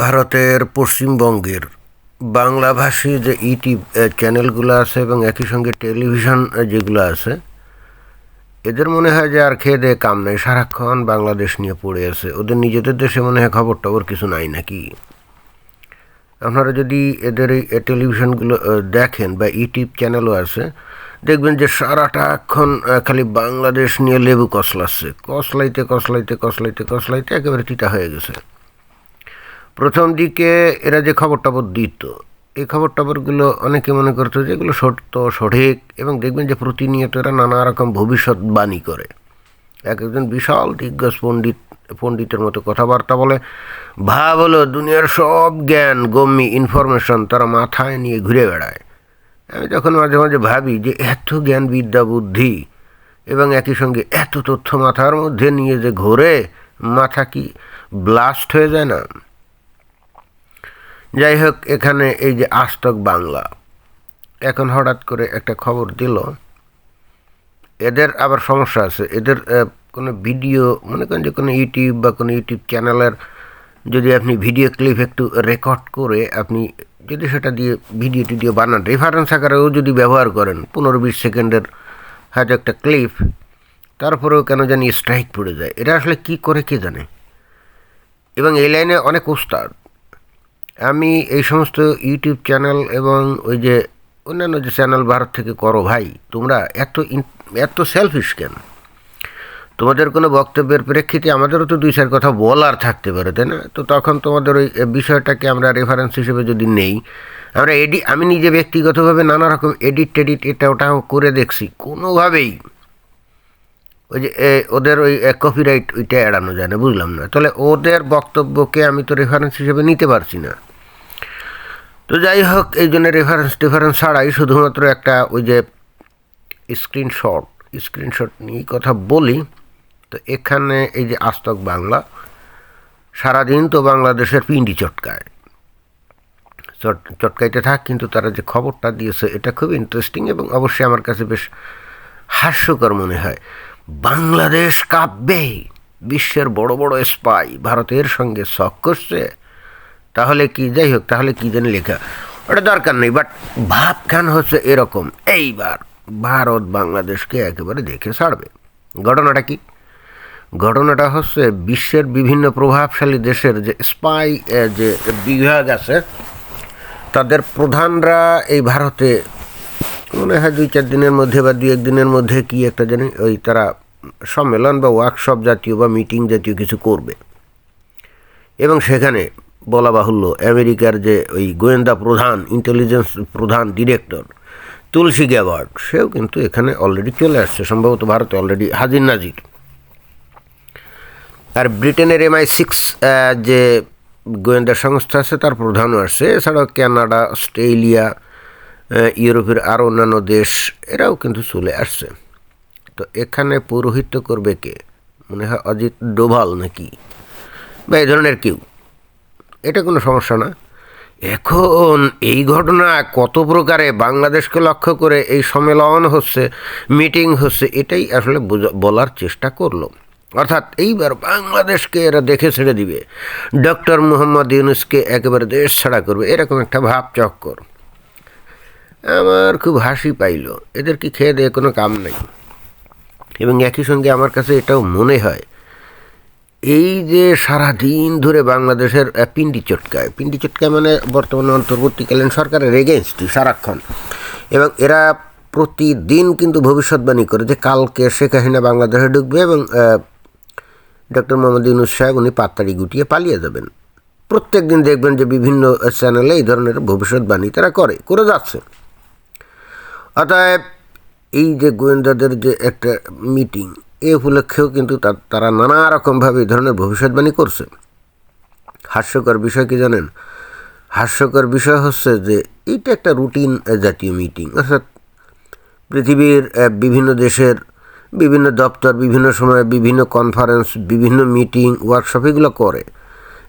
ভারতের পশ্চিমবঙ্গের বাংলাভাষী যে ইউটিউব চ্যানেলগুলো আছে এবং একই সঙ্গে টেলিভিশন যেগুলো আছে, এদের মনে হয় যে আর খেয়ে দেয়ে কাম নেই। সারাক্ষণ বাংলাদেশ নিয়ে পড়ে আছে। ওদের নিজেদের দেশে মনে হয় খবর টবর কিছু নাই নাকি? আপনারা যদি এদের এই টেলিভিশনগুলো দেখেন বা ইউটিউব চ্যানেলও আছে, দেখবেন যে সারাটাক্ষণ খালি বাংলাদেশ নিয়ে লেবু কসলাচ্ছে। কসলাইতে কসলাইতে কসলাইতে কসলাইতে একেবারে তিতা হয়ে গেছে। প্রথম দিকে এরা যে খবর টবর দিত, এই খবর টবরগুলো অনেকে মনে করতো যে এগুলো সত্য, সঠিক এবং দেখবেন যে প্রতিনিয়ত এরা নানা রকম ভবিষ্যৎবাণী করে। এক একজন বিশাল দিগ্গজ পণ্ডিত, পণ্ডিতের মতো কথাবার্তা বলে, ভাব হলো দুনিয়ার সব জ্ঞান, গম্যি ইনফরমেশন তারা মাথায় নিয়ে ঘুরে বেড়ায়। আমি তখন মাঝে মাঝে ভাবি যে এত জ্ঞান বিদ্যা বুদ্ধি এবং একই সঙ্গে এত তথ্য মাথার মধ্যে নিয়ে যে ঘোরে, মাথা কি ব্লাস্ট হয়ে যায় না? যাই হোক, এখানে এই যে আস্তক বাংলা। এখন হঠাৎ করে একটা খবর দিল। এদের আবার সমস্যা আছে। এদের কোনো ভিডিও, মনে করেন যে কোনো ইউটিউব বা কোনো ইউটিউব চ্যানেলের যদি আপনি ভিডিও ক্লিপ একটু রেকর্ড করে আপনি যদি সেটা দিয়ে ভিডিও টিডিও বানান রেফারেন্স আকারেও যদি ব্যবহার করেন, পনেরো বিশ সেকেন্ডের হয়তো একটা ক্লিপ, তারপরেও কেন জানি স্ট্রাইক পড়ে যায়। এটা আসলে কি করে কে জানে? এবং এই লাইনে অনেক উস্তাদ। আমি এই সমস্ত ইউটিউব চ্যানেল এবং ওই যে অন্যান্য যে চ্যানেল ভারত থেকে করো ভাই, তোমরা এত এত সেলফিশ কেন? তোমাদের কোনো বক্তব্যের প্রেক্ষিতে আমাদেরও তো দুই চার কথা বলার থাকতে পারে, তাই না? তো তখন তোমাদের ওই বিষয়টাকে আমরা রেফারেন্স হিসেবে যদি নেই, আমরা এডি, আমি নিজে ব্যক্তিগতভাবে নানা রকম এডিট টেডিট এটা ওটাও করে দেখছি। কোনোভাবেই ওই যে ওদের ওই কপিরাইট ওইটা এড়ানো যায় না, বুঝলাম না। তাহলে ওদের বক্তব্যকে আমি তো রেফারেন্স হিসেবে নিতে পারছি না। তো যাই হোক, এই জন্য রেফারেন্স টেফারেন্স ছাড়াই শুধুমাত্র একটা ওই যে স্ক্রিনশট স্ক্রিনশট নিয়ে কথা বলি। তো এখানে এই যে আস্তক বাংলা, সারাদিন তো বাংলাদেশের পিন্ডি চটকায়। চট, চটকাইতে থাক, কিন্তু তারা যে খবরটা দিয়েছে, এটা খুব ইন্টারেস্টিং এবং অবশ্যই আমার কাছে বেশ হাস্যকর মনে হয়। বাংলাদেশ কাঁপবে, বিশ্বের বড় বড় স্পাই ভারতের সঙ্গে শখ করছে, তাহলে কি, যাই হোক, তাহলে কি জানি লেখা, ওটা দরকার নেই বাট ভাবখান হচ্ছে এরকম, এইবার ভারত বাংলাদেশকে একেবারে দেখে ছাড়বে। ঘটনাটা কি? ঘটনাটা হচ্ছে বিশ্বের বিভিন্ন প্রভাবশালী দেশের যে স্পাই যে বিভাগ আছে, তাদের প্রধানরা এই ভারতে মনে হয় দুই চার দিনের মধ্যে বা দুই এক দিনের মধ্যে কি একটা জানি ওই তারা সম্মেলন বা ওয়ার্কশপ জাতীয় বা মিটিং জাতীয় কিছু করবে। এবং সেখানে বলা বাহুল্য আমেরিকার যে ওই গোয়েন্দা প্রধান ইন্টেলিজেন্স প্রধান ডিরেক্টর তুলসী গ্যাবার্ড সেও কিন্তু এখানে অলরেডি চলে আসছে। সম্ভবত ভারতে অলরেডি হাজির নাজির। আর ব্রিটেনের এমআই সিক্স যে গোয়েন্দা সংস্থা আছে, তার প্রধানও আসছে। এছাড়াও কানাডা, অস্ট্রেলিয়া ইউরোপের আরও অন্যান্য দেশ, এরাও কিন্তু চলে আসছে। তো এখানে পৌরোহিত্য করবে কে? মনে হয় অজিত ডোভাল নাকি? বা এই ধরনের কেউ। এটা কোনো সমস্যা না। এখন এই ঘটনা কত প্রকারে বাংলাদেশকে লক্ষ্য করে এই সম্মেলন হচ্ছে, মিটিং হচ্ছে, এটাই আসলে বলার চেষ্টা করল। অর্থাৎ এইবার বাংলাদেশকে এরা দেখে ছেড়ে দিবে। ডক্টর মোহাম্মদ ইউনুসকে একেবারে দেশ ছাড়া করবে, এরকম একটা ভাব চক্কর আমার খুব হাসি পাইল। এদের কি খেয়ে দেয়ে কোনো কাম নেই। এবং একই সঙ্গে আমার কাছে এটাও মনে হয়, এই যে সারা দিন ধরে বাংলাদেশের পিন্ডি চটকায়। পিন্ডি চটকায় মানে বর্তমানে অন্তর্বর্তীকালীন সরকারের এগেনস্টই সারাক্ষণ। এবং এরা প্রতিদিন কিন্তু ভবিষ্যৎবাণী করে যে কালকে শেখ হাসিনা বাংলাদেশে ঢুকবে এবং ডক্টর মোহাম্মদ ইউনুস সাহেব উনি পাত্তাড়ি গুটিয়ে পালিয়ে যাবেন। প্রত্যেক দিন দেখবেন যে বিভিন্ন চ্যানেলে এই ধরনের ভবিষ্যৎবাণী তারা করে করে যাচ্ছে। অতএব এই যে গোয়েন্দাদের যে একটা মিটিং এ উপলক্ষেও কিন্তু তারা নানা রকমভাবে এই ধরনের ভবিষ্যৎবাণী করছে। হাস্যকর বিষয় কি জানেন? হাস্যকর বিষয় হচ্ছে যে এইটা একটা রুটিন জাতীয় মিটিং অর্থাৎ পৃথিবীর বিভিন্ন দেশের, বিভিন্ন দপ্তর, বিভিন্ন সময়ে বিভিন্ন কনফারেন্স বিভিন্ন মিটিং ওয়ার্কশপ এগুলো করে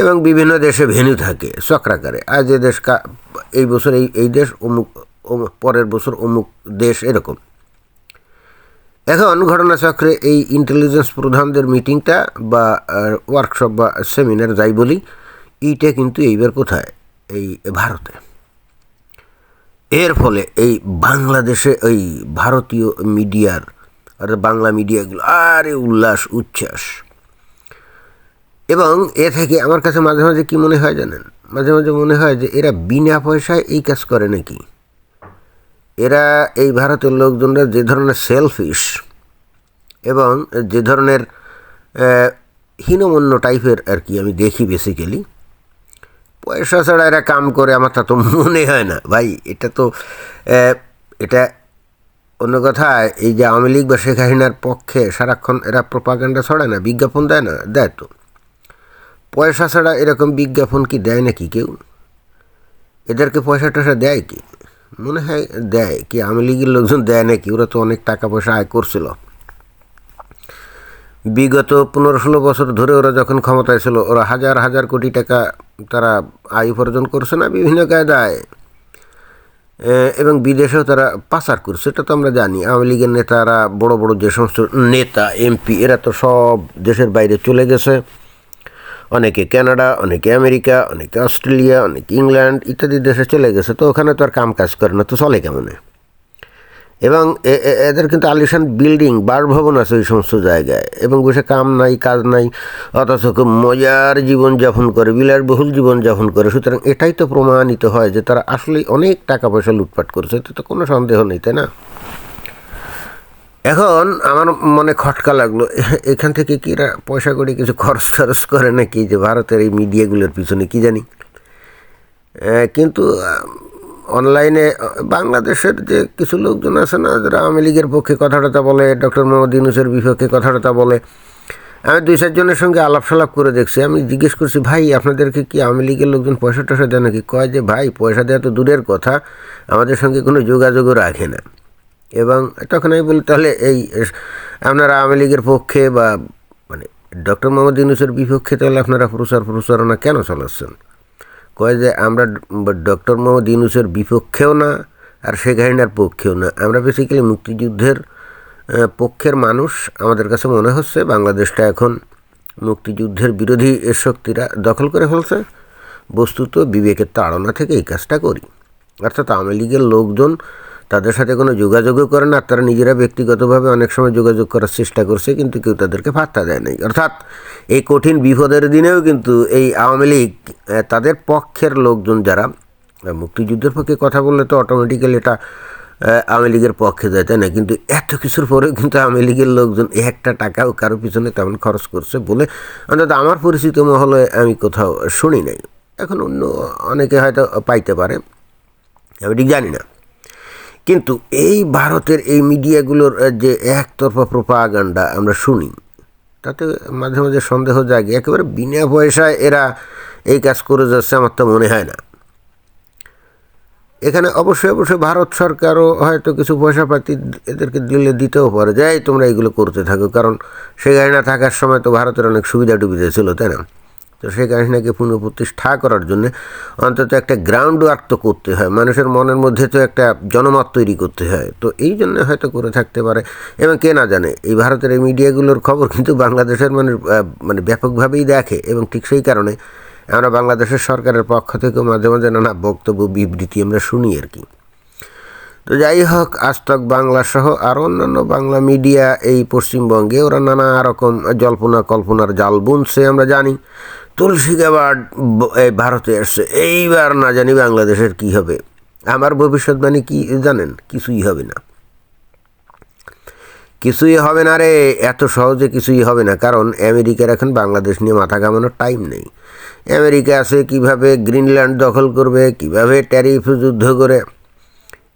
এবং বিভিন্ন দেশে ভেন্যু থাকে, চক্রাকারে। আজ এ দেশ এই বছর এই এই দেশ অমুক পরের বছর অমুক দেশ এরকম। এখন ঘটনাচক্রে এই ইন্টেলিজেন্স প্রধানদের মিটিংটা বা ওয়ার্কশপ বা সেমিনার যাই বলি এইটা কিন্তু এইবার কোথায়? এই ভারতে। এর ফলে এই বাংলাদেশে এই ভারতীয় মিডিয়ার, আর বাংলা মিডিয়াগুলো আরে উল্লাস, উচ্ছ্বাস। এবং এ থেকে আমার কাছে মাঝে মাঝে কী মনে হয় জানেন? মাঝে মাঝে মনে হয় যে এরা বিনা পয়সায় এই কাজ করে নাকি? এরা এই ভারতের লোকজনরা যে ধরনের সেলফিশ এবং যে ধরনের হীনমন্য টাইপের আর কি আমি দেখি বেসিক্যালি পয়সা ছাড়া এরা কাম করে, আমার তা তো মনে হয় না। ভাই, এটা তো এটা অন্য কথা, এই যে আওয়ামী লীগ বা শেখ হাসিনার পক্ষে সারাক্ষণ এরা প্রপাগান্ডা ছড়ায় না, বিজ্ঞাপন দেয় না, দেয় তো। পয়সা ছাড়া এরকম বিজ্ঞাপন কি দেয় নাকি কেউ? এদেরকে পয়সা টয়সা দেয় কি? মনে হয় দেয় কি, আওয়ামী লীগের লোকজন দেয় নাকি? ওরা তো অনেক টাকা পয়সা আয় করছিল। বিগত পনেরো ষোলো বছর ধরে ওরা যখন ক্ষমতায় ছিল, ওরা হাজার হাজার কোটি টাকা তারা আয় উপার্জন করছে না বিভিন্ন কায়দায়। এবং বিদেশেও তারা পাচার করছে, সেটা তো আমরা জানি। আওয়ামী লীগের নেতারা, বড় বড় যে সমস্ত নেতা, এমপি, এরা তো সব দেশের বাইরে চলে গেছে। অনেকে কানাডা, অনেকে আমেরিকা, অনেকে অস্ট্রেলিয়া, অনেকে ইংল্যান্ড ইত্যাদি দেশে চলে গেছে, তো ওখানে তো আর কাম কাজ করে না, তো চলে কেমনে? এবং এদের কিন্তু আলিশান বিল্ডিং, বাসভবন আছে ওই সমস্ত জায়গায়, এবং বসে কাম নাই, কাজ নাই, অথচ খুব মজার জীবনযাপন করে, বিলাসবহুল জীবনযাপন করে। সুতরাং এটাই তো প্রমাণিত হয় যে তারা আসলেই অনেক টাকা পয়সা লুটপাট করছে তো কোনো সন্দেহ নেই, তাই না? এখন আমার মনে খটকা লাগল। এখান থেকে কি পয়সা করে কিছু খরচ খরচ করে নাকি যে ভারতের এই মিডিয়াগুলোর পিছনে কি জানি? কিন্তু অনলাইনে বাংলাদেশের যে কিছু লোকজন আছে না, যারা আওয়ামী লীগের পক্ষে কথাটা বলে, ডক্টর মোহাম্মদ ইউনুসের বিপক্ষে কথাটা বলে, আমি দুই চারজনের সঙ্গে আলাপ সালাপ করে দেখছি। আমি জিজ্ঞেস করছি, ভাই, আপনাদেরকে কি আওয়ামী লীগের লোকজন পয়সা টয়সা দেয় নাকি? কয় যে, ভাই, পয়সা দেওয়া তো দূরের কথা। আমাদের সঙ্গে কোনো যোগাযোগও রাখে না। এবং তখন আমি বলি, তাহলে এই, আপনারা আওয়ামী লীগের পক্ষে বা মানে ডক্টর মোহাম্মদ ইউনুসের বিপক্ষে তাহলে আপনারা প্রচার প্রচারণা কেন চালাচ্ছেন? কয় যে, আমরা ডক্টর মোহাম্মদ ইউনুসের বিপক্ষেও না আর শেখ হাসিনার পক্ষেও না। আমরা বেসিক্যালি মুক্তিযুদ্ধের পক্ষের মানুষ। আমাদের কাছে মনে হচ্ছে বাংলাদেশটা এখন মুক্তিযুদ্ধের বিরোধী শক্তিরা দখল করে ফেলছে। বস্তুত বিবেকের তাড়না থেকে এই কাজটা করি। অর্থাৎ আওয়ামী লীগের লোকজন তাদের সাথে কোনো যোগাযোগও করে না তারা নিজেরা ব্যক্তিগতভাবে অনেক সময় যোগাযোগ করার চেষ্টা করছে, কিন্তু কেউ তাদেরকে পাত্তা দেয় নাই। অর্থাৎ এই কঠিন বিপদের দিনেও কিন্তু এই আওয়ামী লীগ তাদের পক্ষের লোকজন যারা মুক্তিযুদ্ধের পক্ষে কথা বললে তো অটোমেটিক্যালি এটা আওয়ামী লীগের পক্ষে যায়, তাই না? কিন্তু এত কিছুর পরেও কিন্তু আওয়ামী লীগের লোকজন একটা টাকাও কারও পিছনে তেমন খরচ করছে বলে অন্তত আমার পরিচিত মহলে আমি কোথাও শুনি নাই। এখন অন্য অনেকে হয়তো পাইতে পারে, আমি ঠিক জানি না। কিন্তু এই ভারতের এই মিডিয়াগুলোর যে একতরফা প্রোপাগান্ডা আমরা শুনি, তাতে মাঝে মাঝে সন্দেহ জাগে। একেবারে বিনা পয়সায় এরা এই কাজ করে যাচ্ছে আমার তো মনে হয় না। এখানে অবশ্যই অবশ্যই ভারত সরকারও হয়তো কিছু পয়সা পাতি এদেরকে দিলে দিতেও পারে। যাই তোমরা এইগুলো করতে থাকো, কারণ সেখানে না থাকার সময় তো ভারতের অনেক সুবিধা টুবিধা ছিল, তাই না? তো শেখ হাসিনাকে পুনঃপ্রতিষ্ঠা করার জন্য অন্তত একটা গ্রাউন্ড ওয়ার্ক তো করতে হয়। মানুষের মনের মধ্যে তো একটা জনমত তৈরি করতে হয়। তো এই জন্য হয়তো করে থাকতে পারে। এবং কে না জানে, এই ভারতের এই মিডিয়াগুলোর খবর কিন্তু বাংলাদেশের মানে মানে ব্যাপকভাবেই দেখে। এবং ঠিক সেই কারণে আমরা বাংলাদেশের সরকারের পক্ষ থেকেও মাঝে মাঝে নানা বক্তব্য, বিবৃতি আমরা শুনি আর কি। তো যাই হোক, আজতক বাংলা সহ আরও অন্যান্য বাংলা মিডিয়া এই পশ্চিমবঙ্গে ওরা নানা রকম জল্পনা কল্পনার জাল বুনছে, আমরা জানি। তুলসী গাবার ভারতে আসছে। এইবার না জানি বাংলাদেশের কি হবে। আমার ভবিষ্যৎবাণী কি জানেন? কিছুই হবে না। কিছুই হবে না রে, এত সহজে কিছুই হবে না। কারণ আমেরিকার এখন বাংলাদেশ নিয়ে মাথা কামানোর টাইম নেই। আমেরিকা আছে, কীভাবে গ্রিনল্যান্ড দখল করবে, কীভাবে ট্যারিফ যুদ্ধ করে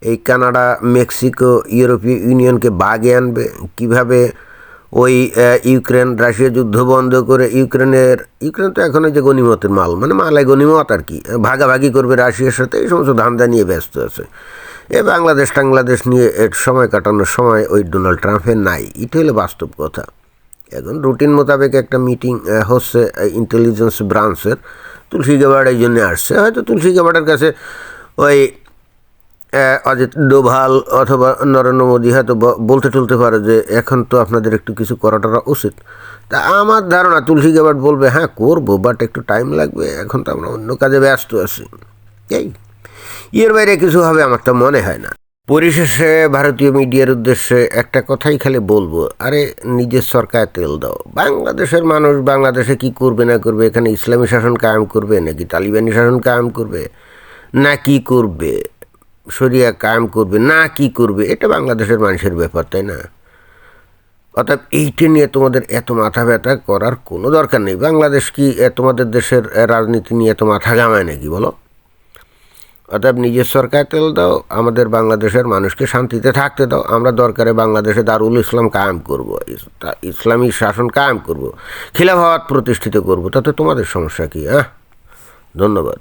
এই কানাডা, মেক্সিকো, ইউরোপীয় ইউনিয়নকে বাগে আনবে, কীভাবে ওই ইউক্রেন, রাশিয়া যুদ্ধ বন্ধ করে ইউক্রেনের, ইউক্রেন তো এখন যে গণিমতের মাল মানে মালায় গণিমত আর কি, ভাগাভাগি করবে রাশিয়ার সাথে, এই সমস্ত ধান্দা নিয়ে ব্যস্ত আছে। এ বাংলাদেশ, টাংলাদেশ নিয়ে এর সময় কাটানোর সময় ওই ডোনাল্ড ট্রাম্পের নাই, এটা হলো বাস্তব কথা। এখন রুটিন মোতাবেক একটা মিটিং হচ্ছে ইন্টেলিজেন্স ব্রাঞ্চের তুলসী গাবাড এই জন্যে আসছে, হয়তো তুলসী গাবাডের কাছে ওই অজিত ডোভাল অথবা নরেন্দ্র মোদী হয়তো বলতে চলতে পারে যে এখন তো আপনাদের একটু কিছু করাটা উচিত। তা আমার ধারণা, তুলসী গ্যাবার্ট বলবে হ্যাঁ করব বাট একটু টাইম লাগবে, এখন তো আমরা অন্য কাজে ব্যস্ত আছি। এই, এর বাইরে কিছু হবে আমার তো মনে হয় না। পরিশেষে ভারতীয় মিডিয়ার উদ্দেশ্যে একটা কথাই খালি বলব, আরে, নিজের সরকার তেল দাও। বাংলাদেশের মানুষ বাংলাদেশে কি করবে না করবে, এখানে ইসলামী শাসন কায়েম করবে, নাকি তালিবানি শাসন কায়েম করবে, না কি করবে? শরিয়া কায়েম করবে, না কি করবে, এটা বাংলাদেশের মানুষের ব্যাপার, তাই না? অর্থাৎ এইটা নিয়ে তোমাদের এত মাথা ব্যথা করার কোনো দরকার নেই। বাংলাদেশ কি তোমাদের দেশের রাজনীতি নিয়ে এত মাথা ঘামায় নাকি, বলো? অর্থাৎ নিজের সরকার তেল দাও, আমাদের বাংলাদেশের মানুষকে শান্তিতে থাকতে দাও, আমরা দরকারে বাংলাদেশে দারুল ইসলাম কায়েম করব ইসলামী শাসন কায়েম করব, খিলাফাত প্রতিষ্ঠিত করব, তাতে তোমাদের সমস্যা কি হ্যাঁ ধন্যবাদ।